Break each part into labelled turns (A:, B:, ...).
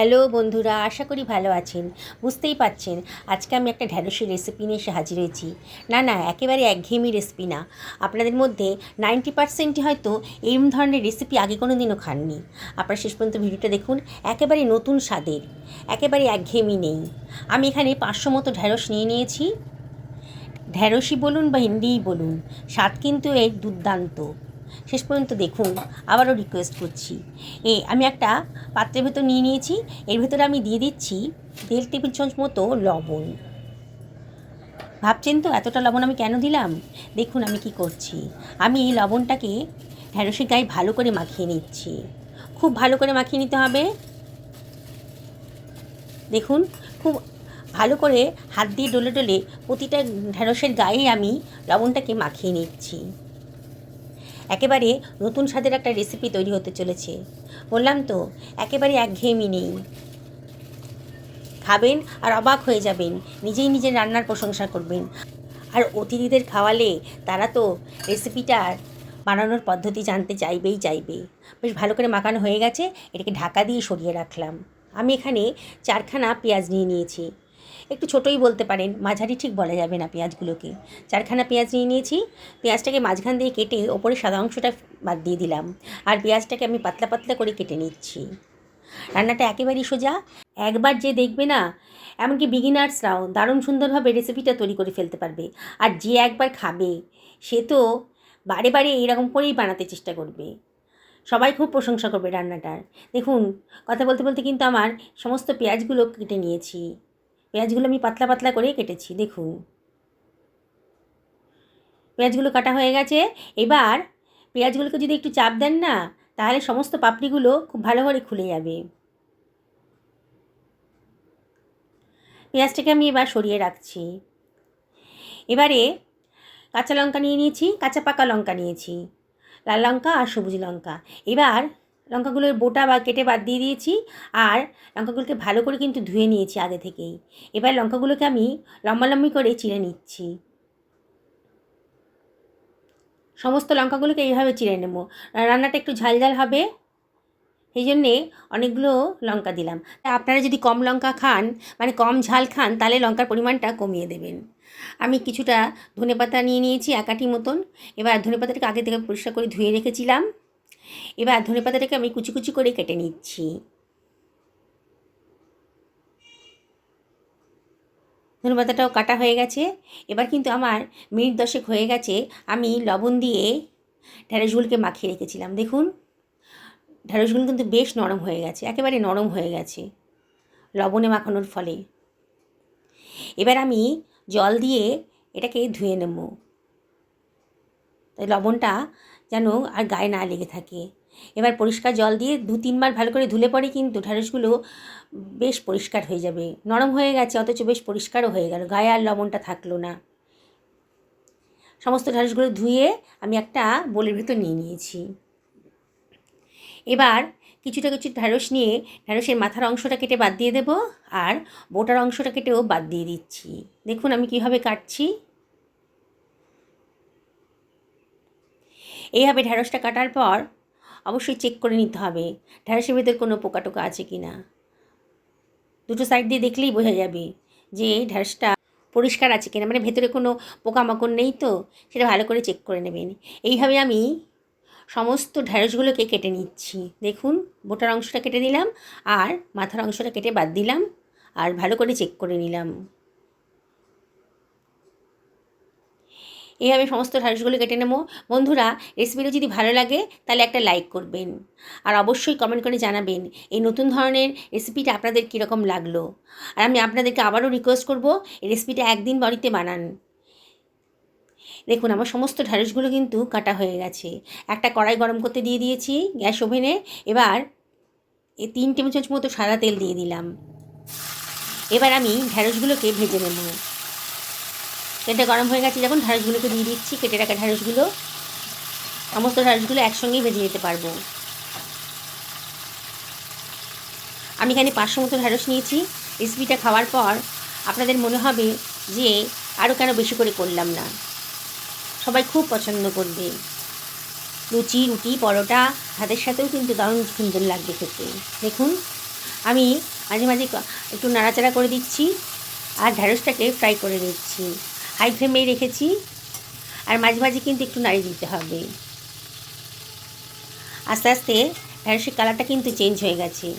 A: Hello বন্ধুরা, আশা করি ভালো আছেন। বুঝতেই পাচ্ছেন, আজকে আমি একটা ঢ্যাঁড়সের রেসিপি নিয়ে এসে হাজির হয়েছি। না না, একেবারে একঘেয়েমি রেসিপি না। আপনাদের মধ্যে নাইনটি পার্সেন্টই হয়তো এরম ধরনের রেসিপি আগে কোনো দিনও খাননি। আপনারা শেষ পর্যন্ত ভিডিওটা দেখুন, একেবারে নতুন স্বাদের, একেবারে একঘেয়েমি নেই। আমি এখানে পাঁচশো মতো ঢ্যাঁড়স নিয়ে নিয়েছি। ঢ্যাঁড়সই বলুন বা হিন্দিই বলুন, স্বাদ কিন্তু এর দুর্দান্ত। শেষ পর্যন্ত দেখুন, আবারও রিকোয়েস্ট করছি। এ, আমি একটা পাত্রের ভেতর নিয়ে নিয়েছি, এর ভেতরে আমি দিয়ে দিচ্ছি দেড় টেবিল চামচ মতো লবণ। ভাবছেন তো এতটা লবণ আমি কেন দিলাম? দেখুন আমি কি করছি। আমি এই লবণটাকে ঢ্যাঁড়সের গায়ে ভালো করে মাখিয়ে নিচ্ছি। খুব ভালো করে মাখিয়ে নিতে হবে। দেখুন, খুব ভালো করে হাত দিয়ে ডলে ডলে প্রতিটা ঢ্যাঁড়সের গায়ে আমি লবণটাকে মাখিয়ে নিচ্ছি। একেবারে নতুন স্বাদের একটা রেসিপি তৈরি হতে চলেছে। বললাম তো, একেবারে একঘেয়েমি নেই। খাবেন আর অবাক হয়ে যাবেন, নিজেই নিজের রান্নার প্রশংসা করবেন। আর অতিথিদের খাওয়ালে তারা তো রেসিপিটার বানানোর পদ্ধতি জানতে চাইবেই চাইবে। বেশ ভালো করে মাখানো হয়ে গেছে, এটাকে ঢাকা দিয়ে সরিয়ে রাখলাম। আমি এখানে চারখানা পেঁয়াজ নিয়ে নিয়েছি। একটু ছোটোই বলতে পারেন, মাঝারি ঠিক বলা যাবে না পেঁয়াজগুলোকে। চারখানা পেঁয়াজ নিয়ে নিয়েছি, পেঁয়াজটাকে মাঝখান দিয়ে কেটে ওপরে সাদা অংশটা বাদ দিয়ে দিলাম। আর পেঁয়াজটাকে আমি পাতলা পাতলা করে কেটে নিচ্ছি। রান্নাটা একেবারেই সোজা। একবার যে দেখবে না, এমনকি বিগিনার্সরাও দারুণ সুন্দরভাবে রেসিপিটা তৈরি করে ফেলতে পারবে। আর যে একবার খাবে, সে তো বারে বারে এরকম করেই বানাতে চেষ্টা করবে। সবাই খুব প্রশংসা করবে রান্নাটার। দেখুন, কথা বলতে বলতে কিন্তু আমার সমস্ত পেঁয়াজগুলো কেটে নিয়েছি। পেঁয়াজগুলো আমি পাতলা পাতলা করে কেটেছি, দেখুন। পেঁয়াজগুলো কাটা হয়ে গেছে। এবার পেঁয়াজগুলোকে যদি একটু চাপ দেন না, তাহলে সমস্ত পাপড়িগুলো খুব ভালো করে খুলে যাবে। পেঁয়াজটাকে আমি এবার সরিয়ে রাখছি। এবারে কাঁচা লঙ্কা নিয়ে নিয়েছি, কাঁচা পাকা লঙ্কা নিয়েছি, লাল লঙ্কা আর সবুজ লঙ্কা। এবার লঙ্কাগুলোর বোটা বা কেটে বাদ দিয়ে দিয়েছি আর লঙ্কাগুলোকে ভালো করে কিন্তু ধুয়ে নিয়েছি আগে থেকেই। এবার লঙ্কাগুলোকে আমি লম্বালম্বি করে চিড়ে নিচ্ছি। সমস্ত লঙ্কাগুলোকে এইভাবে চিড়ে নেব। রান্নাটা একটু ঝাল ঝাল হবে, সেই জন্যে অনেকগুলো লঙ্কা দিলাম। আপনারা যদি কম লঙ্কা খান মানে কম ঝাল খান, তাহলে লঙ্কার পরিমাণটা কমিয়ে দেবেন। আমি কিছুটা ধনেপাতা নিয়ে নিয়েছি একাটি মতন। এবার ধনেপাতাটাকে আগে থেকে পরিষ্কার করে ধুয়ে রেখেছিলাম। এবার ধনে পাতাটাকে আমি কুচি কুচি করে কেটে নিচ্ছি। ধনে পাতাটাও কাটা হয়ে গেছে। এবার কিন্তু আমার মিনিট দশেক হয়ে গেছে, আমি লবণ দিয়ে ঢ্যাঁড়সগুলোকে মাখিয়ে রেখেছিলাম। দেখুন ঢ্যাঁড়সগুলো কিন্তু বেশ নরম হয়ে গেছে, একেবারে নরম হয়ে গেছে লবণে মাখানোর ফলে। এবার আমি জল দিয়ে এটাকে ধুয়ে নেব। তাই লবণটা যেন আর গায়ে না লেগে থাকে। এবার পরিষ্কার জল দিয়ে দু তিনবার ভালো করে ধুলে পরে কিন্তু ঢ্যাঁড়সগুলো বেশ পরিষ্কার হয়ে যাবে। নরম হয়ে গেছে, অথচ বেশ পরিষ্কারও হয়ে গেল, গায়ে আর লবণটা থাকল না। সমস্ত ঢ্যাঁড়সগুলো ধুয়ে আমি একটা বোলের ভিতর নিয়ে নিয়েছি। এবার কিছুটা কিছু ঢ্যাঁড়স নিয়ে ঢ্যাঁড়সের মাথার অংশটা কেটে বাদ দিয়ে দেবো, আর বোটার অংশটা কেটেও বাদ দিয়ে দিচ্ছি। দেখুন আমি কীভাবে কাটছি। এইভাবে ঢ্যাঁড়সটা কাটার পর অবশ্যই চেক করে নিতে হবে ঢ্যাঁড়সের ভেতর কোনো পোকা টোকা আছে কি না। দুটো সাইড দিয়ে দেখলেই বোঝা যাবে যে ঢ্যাঁড়সটা পরিষ্কার আছে কিনা মানে ভেতরে কোনো পোকামাকড় নেই তো, সেটা ভালো করে চেক করে নেবেন। এইভাবে আমি সমস্ত ঢ্যাঁড়সগুলোকে কেটে নিচ্ছি। দেখুন, বোটার অংশটা কেটে দিলাম আর মাথার অংশটা কেটে বাদ দিলাম আর ভালো করে চেক করে নিলাম। এইভাবে সমস্ত ঢ্যাঁড়সগুলো কেটে নেব। বন্ধুরা, রেসিপিটা যদি ভালো লাগে, তাহলে একটা লাইক করবেন। আর অবশ্যই কমেন্ট করে জানাবেন, এই নতুন ধরনের রেসিপিটা আপনাদের কীরকম লাগল। আর আমি আপনাদেরকে আবারও রিকোয়েস্ট করব, এই রেসিপিটা একদিন বাড়িতে বানান। দেখুন, আমার সমস্ত ঢ্যাঁড়সগুলো কিন্তু কাটা হয়ে গেছে। একটা কড়াই গরম করতে দিয়ে দিয়েছি গ্যাস ওভেনে। এবার এই তিন টেবিল চামচ মতো সাদা তেল দিয়ে দিলাম। এবার আমি ঢ্যাঁড়সগুলোকে ভেজে নেব। তেলটা গরম হয়ে গেছে যখন ঢ্যাঁড়সগুলোকে দিয়ে দিচ্ছি, কেটে রাখা ঢ্যাঁড়সগুলো সমস্ত ঢ্যাঁড়সগুলো একসঙ্গেই ভেজে নিতে পারব। আমি এখানে পাঁচশো মতো ঢ্যাঁড়স নিয়েছি। রেসিপিটা খাওয়ার পর আপনাদের মনে হবে যে আরও কেন বেশি করে করলাম না। সবাই খুব পছন্দ করবে। লুচি, রুটি, পরোটা, ভাতের সাথেও কিন্তু দারুণ সুন্দর লাগবে খেতে। দেখুন, আমি মাঝে মাঝে একটু নাড়াচাড়া করে দিচ্ছি আর ঢ্যাঁড়সটাকে ফ্রাই করে নিচ্ছি হাই ফ্লেমেই রেখেছি। আর মাঝে মাঝে কিন্তু একটু নাড়িয়ে দিতে হবে। আস্তে আস্তে ঢ্যাঁড়সের কালারটা কিন্তু চেঞ্জ হয়ে গেছে।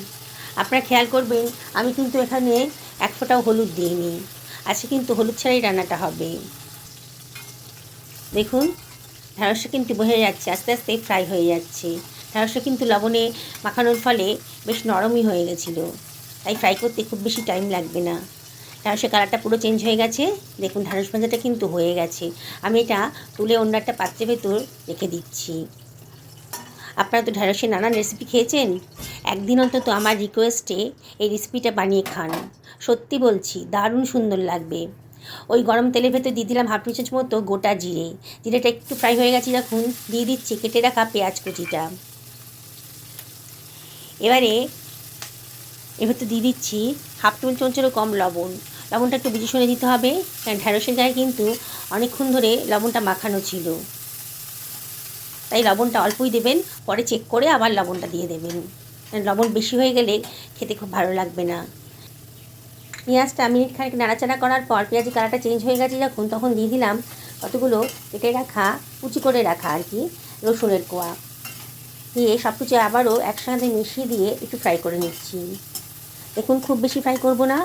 A: আপনারা খেয়াল করবেন, আমি কিন্তু এখানে এক ফোঁটাও হলুদ দিইনি। আজকে কিন্তু হলুদ ছাড়াই রান্নাটা হবে। দেখুন ঢ্যাঁড়সটা কিন্তু বোঝা যাচ্ছে, আস্তে আস্তে ফ্রাই হয়ে যাচ্ছে। ঢ্যাঁড়সটা কিন্তু লবণে মাখানোর ফলে বেশ নরমই হয়ে গেছিল। তাই ফ্রাই করতে খুব বেশি টাইম লাগবে না। ঢ্যাঁড়সের কালারটা পুরো চেঞ্জ হয়ে গেছে। দেখুন, ঢ্যাঁড়স ভাজাটা কিন্তু হয়ে গেছে। আমি এটা তুলে অন্য একটা পাত্রের ভেতর রেখে দিচ্ছি। আপনারা তো ঢ্যাঁড়সের নানান রেসিপি খেয়েছেন? একদিন অন্তত আমার রিকোয়েস্টে এই রেসিপিটা বানিয়ে খান। সত্যি বলছি, দারুণ সুন্দর লাগবে। ওই গরম তেলের ভেতর দিয়ে দিলাম হাফ চামচ মতো গোটা জিরে। জিরেটা একটু ফ্রাই হয়ে গেছে যখন, দিয়ে দিচ্ছি কেটে রাখা পেঁয়াজ কুচিটা। এবারে এর ভেতর দিয়ে দিচ্ছি হাফ টেবিল চামচেরও কম লবণ। লবণটা একটু বুঝে শুনে দিতে হবে। কারণ ঢ্যাঁড়সের গায়ে কিন্তু অনেকক্ষণ ধরে লবণটা মাখানো ছিল। তাই লবণটা অল্পই দেবেন, পরে চেক করে আবার লবণটা দিয়ে দেবেন। লবণ বেশি হয়ে গেলে খেতে খুব ভালো লাগবে না। পেঁয়াজটা মিনিট খানিক নাড়াচাড়া করার পর পেঁয়াজের কালারটা চেঞ্জ হয়ে গেছে যখন, তখন দিয়ে দিলাম কতগুলো কেটে রাখা, কুচি করে রাখা আর কি, রসুনের কোয়া। দিয়ে সব কিছু আবারও একসাথে মিশিয়ে দিয়ে একটু ফ্রাই করে নিচ্ছি। দেখুন খুব বেশি ফ্রাই করব না।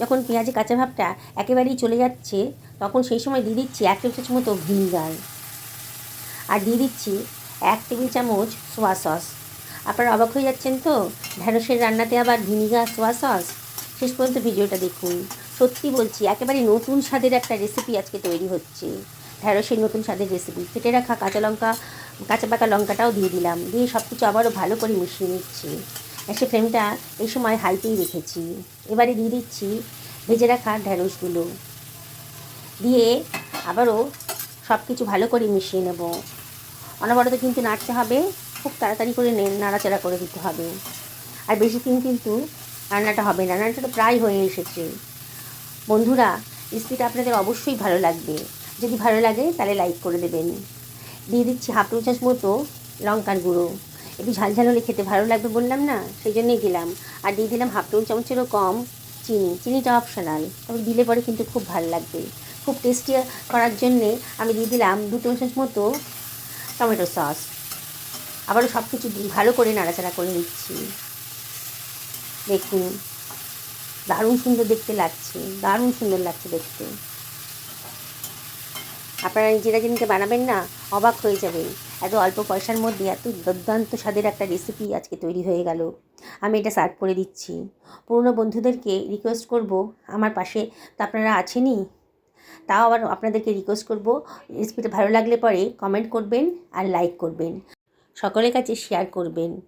A: যখন পেঁয়াজের কাঁচা ভাবটা একেবারেই চলে যাচ্ছে, তখন সেই সময় দিয়ে দিচ্ছি এক চামচ মতো ভিনিগার আর দিয়ে দিচ্ছি এক টেবিল চামচ সোয়া সস আপনারা অবাক হয়ে যাচ্ছেন তো? ঢ্যাঁড়সের রান্নাতে আবার ভিনিগার সোয়া সস শেষ পর্যন্ত ভিডিওটা দেখুন। সত্যি বলছি, একেবারে নতুন স্বাদের একটা রেসিপি আজকে তৈরি হচ্ছে। ঢ্যাঁড়সের নতুন স্বাদের রেসিপি কেটে রাখা কাঁচা লঙ্কা, কাঁচা পাকা লঙ্কাটাও দিয়ে দিলাম। দিয়ে সব কিছু আবারও ভালো করে মিশিয়ে নিচ্ছি। সে ফ্লেমটা এই সময় হাইতেই রেখেছি। এবারে দিয়ে দিচ্ছি ভেজে রাখা ঢ্যাঁড়সগুলো দিয়ে আবারও সব কিছু ভালো করে মিশিয়ে নেব। অনবরত কিন্তু নাড়তে হবে, খুব তাড়াতাড়ি করে নাড়াচাড়া করে দিতে হবে। আর বেশি দিন কিন্তু রান্নাটা হবে না, রান্নাটা প্রায় হয়ে এসেছে। বন্ধুরা, রেসিপিটা আপনাদের অবশ্যই ভালো লাগবে। যদি ভালো লাগে তাহলে লাইক করে দেবেন। দিয়ে দিচ্ছি হাফ টেবিল চামচ মতো লঙ্কার গুঁড়ো। একটু ঝাল ঝাল হলে খেতে ভালো লাগবে বললাম না? সেই জন্যই দিলাম। আর দিয়ে দিলাম হাফ টেবিল চামচেরও কম চিনি। চিনিটা অপশনাল তবে দিলে পরে কিন্তু খুব ভালো লাগবে। খুব টেস্টি করার জন্যে আমি দিয়ে দিলাম দু চামচ মতো টমেটো সস। আবারও সব কিছু ভালো করে নাড়াচাড়া করে নিচ্ছি। দেখুন, দারুণ সুন্দর দেখতে লাগছে। দারুণ সুন্দর লাগছে দেখতে। আপনারা নিজেরা যেদিনকে বানাবেন না, অবাক হয়ে যাবেন। এত অল্প পয়সার মধ্যে এত দুর্দান্ত স্বাদের একটা রেসিপি আজকে তৈরি হয়ে গেল। আমি এটা সার্ভ করে দিচ্ছি। পুরনো বন্ধুদেরকে রিকোয়েস্ট করব, আমার পাশে তো আপনারা আছেনই। তাও আবার আপনাদেরকে রিকোয়েস্ট করব রেসিপিটা ভালো লাগলে পরে কমেন্ট করবেন আর লাইক করবেন। সকলের কাছে শেয়ার করবেন।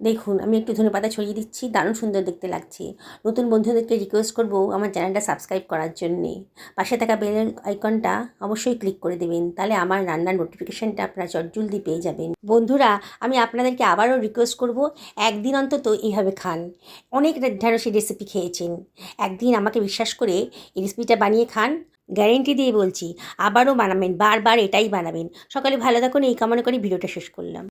A: দেখুন, আমি একটু ধনে পাতা ছড়িয়ে দিচ্ছি, দারুণ সুন্দর দেখতে লাগছে। নতুন বন্ধুদেরকে রিকোয়েস্ট করব আমার চ্যানেলটা সাবস্ক্রাইব করার জন্যে। পাশে থাকা বেল আইকনটা অবশ্যই ক্লিক করে দেবেন, তাহলে আমার রান্নার নোটিফিকেশানটা আপনারা চটজলদি পেয়ে যাবেন। বন্ধুরা, আমি আপনাদেরকে আবারও রিকোয়েস্ট করব, একদিন অন্তত এইভাবে খান। অনেক ঢেঁড়সের রেসিপি খেয়েছেন। একদিন আমাকে বিশ্বাস করে এই রেসিপিটা বানিয়ে খান। গ্যারেন্টি দিয়ে বলছি, আবারও বানাবেন, বারবার এটাই বানাবেন। সকালে ভালো থাকুন, এই কামনা করে ভিডিওটা শেষ করলাম।